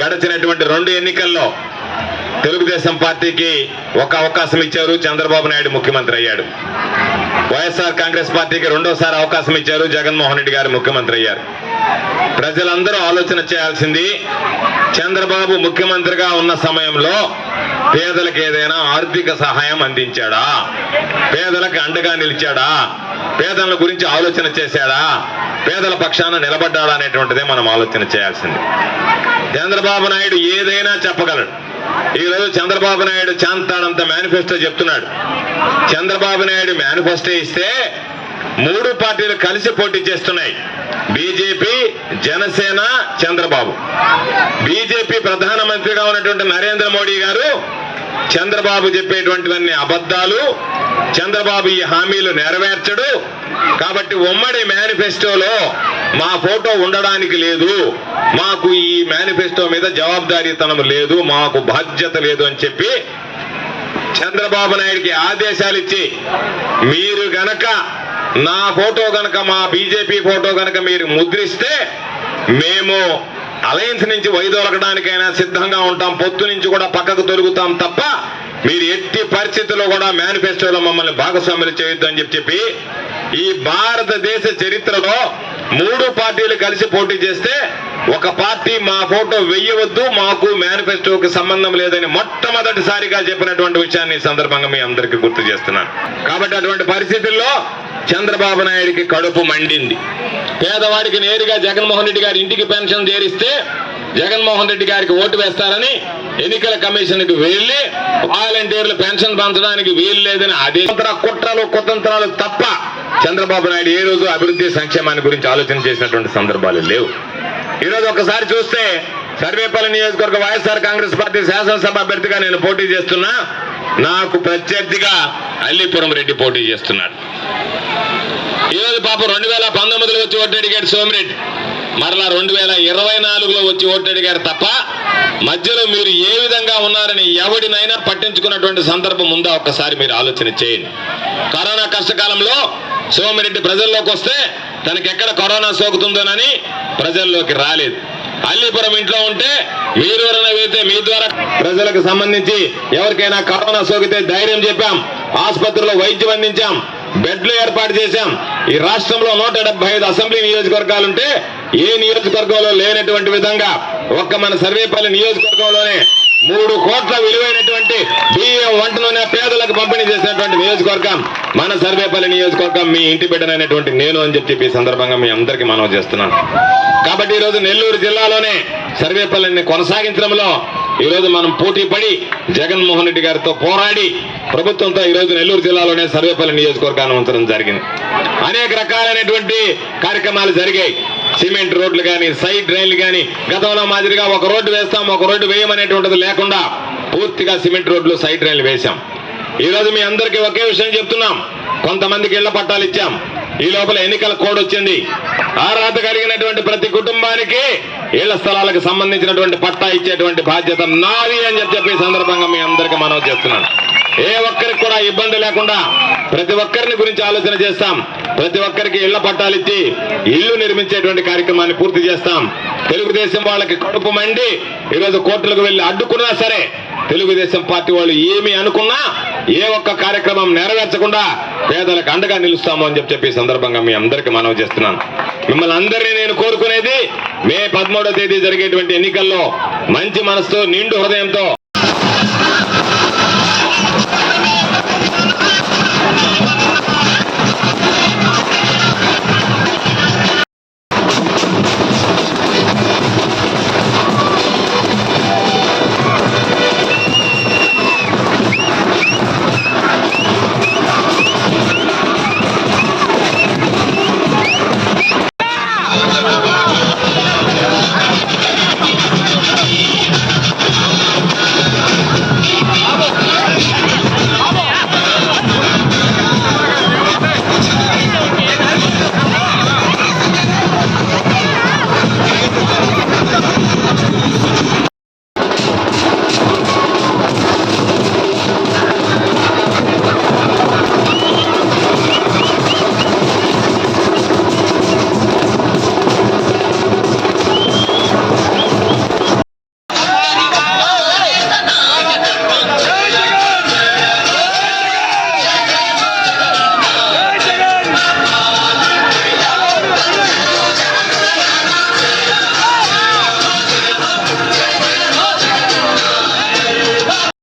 గడిచినటువంటి రెండు ఎన్నికల్లో తెలుగుదేశం పార్టీకి ఒక అవకాశం ఇచ్చారు చంద్రబాబు నాయుడు ముఖ్యమంత్రి అయ్యాడు. వైఎస్ఆర్ కాంగ్రెస్ పార్టీకి రెండోసారి అవకాశం ఇచ్చారు జగన్మోహన్ రెడ్డి గారు ముఖ్యమంత్రి అయ్యారు. ప్రజలందరూ ఆలోచన చేయాల్సింది చంద్రబాబు ముఖ్యమంత్రిగా ఉన్న సమయంలో పేదలకు ఏదైనా ఆర్థిక సహాయం అందించాడా? పేదలకు అండగా నిలిచాడా? పేదల గురించి ఆలోచన చేశాడా? పేదల పక్షాన నిలబడ్డాడా అనేటువంటిదే మనం ఆలోచన చేయాల్సింది. చంద్రబాబు నాయుడు ఏదైనా చెప్పగలడు. ఈరోజు చంద్రబాబు నాయుడు చాంతాడంత మేనిఫెస్టో చెప్తున్నాడు. చంద్రబాబు నాయుడు మేనిఫెస్టో ఇస్తే మూడు పార్టీలు కలిసి పోటీ చేస్తున్నాయి. బీజేపీ జనసేన చంద్రబాబు. బీజేపీ ప్రధానమంత్రిగా ఉన్నటువంటి నరేంద్ర మోడీ గారు చంద్రబాబు చెప్పేటువంటివన్నీ అబద్ధాలు. చంద్రబాబు ఈ హామీలు నెరవేర్చడు. కాబట్టి ఉమ్మడి మేనిఫెస్టోలో మా ఫోటో ఉండడానికి లేదు. మాకు ఈ మేనిఫెస్టో మీద జవాబుదారీతనం లేదు. మాకు బాధ్యత లేదు అని చెప్పి చంద్రబాబు నాయుడికి ఆదేశాలు ఇచ్చి మీరు గనక నా ఫోటో గనక మా బీజేపీ ఫోటో గనక మీరు ముద్రిస్తే మేము అలయన్స్ నుంచి వైదొలగడానికైనా సిద్ధంగా ఉంటాం. పొత్తు నుంచి కూడా పక్కకు తొలుగుతాం తప్ప మీరు ఎట్టి పరిస్థితుల్లో కూడా మేనిఫెస్టోలో మమ్మల్ని భాగస్వాములు చేయొద్దు అని చెప్పి చెప్పి ఈ భారతదేశ చరిత్రలో మూడు పార్టీలు కలిసి పోటీ చేస్తే ఒక పార్టీ మా ఫోటో వెయ్యవద్దు మాకు మేనిఫెస్టోకి సంబంధం లేదని మొట్టమొదటిసారిగా చెప్పినటువంటి విషయాన్ని ఈ సందర్భంగా మీ అందరికీ గుర్తు చేస్తున్నాను. కాబట్టి అటువంటి పరిస్థితుల్లో చంద్రబాబు నాయుడికి కడుపు మండింది. పేదవాడికి నేరుగా జగన్మోహన్ రెడ్డి గారి ఇంటికి పెన్షన్ చేరిస్తే జగన్మోహన్ రెడ్డి గారికి ఓటు వేస్తారని ఎన్నికల కమిషన్కి వెళ్ళి వాలంటీర్లు పెన్షన్ పంచడానికి వీలు లేదని అదే కుట్రలు కుతంత్రాలు తప్ప చంద్రబాబు నాయుడు ఏ రోజు అభివృద్ధి సంక్షేమాన్ని గురించి ఆలోచన చేసినటువంటి సందర్భాలు లేవు. ఈ రోజు ఒకసారి చూస్తే సర్వేపల్లి నియోజకవర్గ వైఎస్ఆర్ కాంగ్రెస్ పార్టీ శాసనసభ అభ్యర్థిగా నేను పోటీ చేస్తున్నా. నాకు ప్రత్యర్థిగా అల్లిపురం రెడ్డి పోటీ చేస్తున్నాడు. ఈరోజు పాపం రెండు వేల పంతొమ్మిదిలో వచ్చి ఓటు అడిగాడు సోమిరెడ్డి. మరలా రెండు వేల ఇరవై నాలుగులో వచ్చి ఓటు అడిగారు తప్ప మధ్యలో మీరు ఏ విధంగా ఉన్నారని ఎవడినైనా పట్టించుకున్నటువంటి సందర్భం ఉందా? ఒక్కసారి మీరు ఆలోచన చేయండి. కరోనా కష్టకాలంలో సోమిరెడ్డి ప్రజల్లోకి వస్తే తనకి ఎక్కడ కరోనా సోకుతుందోనని ప్రజల్లోకి రాలేదు. అల్లీపురం ఇంట్లో ఉంటే మీరెవరైనా వెళ్తే మీ ద్వారా ప్రజలకు సంబంధించి ఎవరికైనా కరోనా సోకితే ధైర్యం చెప్పాం. ఆసుపత్రిలో వైద్యం అందించాం. బెడ్లు ఏర్పాటు చేశాం. ఈ రాష్ట్రంలో నూట డెబ్బై ఐదు అసెంబ్లీ నియోజకవర్గాలుంటే ఏ నియోజకవర్గంలో లేనటువంటి విధంగా ఒక్క మన సర్వేపల్లి నియోజకవర్గంలోనే మూడు కోట్ల విలువైనటువంటి బియ్యం వంట నూనె పేదలకు పంపిణీ చేసినటువంటి నియోజకవర్గం మన సర్వేపల్లి నియోజకవర్గం మీ ఇంటి బిడ్డనైనటువంటి నేను అని చెప్పి ఈ సందర్భంగా మీ అందరికీ మనవి చేస్తున్నాను. కాబట్టి ఈ రోజు నెల్లూరు జిల్లాలోనే సర్వేపల్లిని కొనసాగించడంలో ఈరోజు మనం పోటీ పడి జగన్మోహన్ రెడ్డి గారితో పోరాడి ప్రభుత్వంతో ఈరోజు నెల్లూరు జిల్లాలోనే సర్వేపల్లి నియోజకవర్గాన్ని ఉంచడం జరిగింది. అనేక రకాలైనటువంటి కార్యక్రమాలు జరిగాయి. సిమెంట్ రోడ్లు కానీ సైడ్ రైళ్ళు కానీ గతంలో మాదిరిగా ఒక రోడ్డు వేస్తాం ఒక రోడ్డు వేయమనేటువంటిది లేకుండా పూర్తిగా సిమెంట్ రోడ్లు సైడ్ రైళ్ళు వేశాం. ఈరోజు మీ అందరికీ ఒకే విషయం చెప్తున్నాం. కొంతమందికి ఇళ్ళ పట్టాలు ఇచ్చాం. ఈ లోపల ఎన్నికల కోడ్ వచ్చింది. అర్హత కలిగినటువంటి ప్రతి కుటుంబానికి ఇళ్ళ స్థలాలకు సంబంధించినటువంటి పట్టా ఇచ్చేటువంటి బాధ్యత నాది అని చెప్పి చెప్పి సందర్భంగా మీ అందరికీ మనవి చేస్తున్నాను. ఏ ఒక్కరికి కూడా ఇబ్బంది లేకుండా ప్రతి ఒక్కరిని గురించి ఆలోచన చేస్తాం. ప్రతి ఒక్కరికి ఇళ్ళ పట్టాలు ఇచ్చి ఇల్లు నిర్మించేటువంటి కార్యక్రమాన్ని పూర్తి చేస్తాం. తెలుగుదేశం వాళ్ళకి కడుపు మండి ఈరోజు కోర్టులకు వెళ్ళి అడ్డుకున్నా సరే తెలుగుదేశం పార్టీ వాళ్ళు ఏమి అనుకున్నా ఏ ఒక్క కార్యక్రమం నెరవేర్చకుండా పేదలకు అండగా నిలుస్తాము అని చెప్పి చెప్పే సందర్భంగా మీ అందరికీ మనవి చేస్తున్నాను. మిమ్మల్ని అందరినీ నేను కోరుకునేది మే పదమూడో తేదీ జరిగేటువంటి ఎన్నికల్లో మంచి మనసుతో నిండు హృదయంతో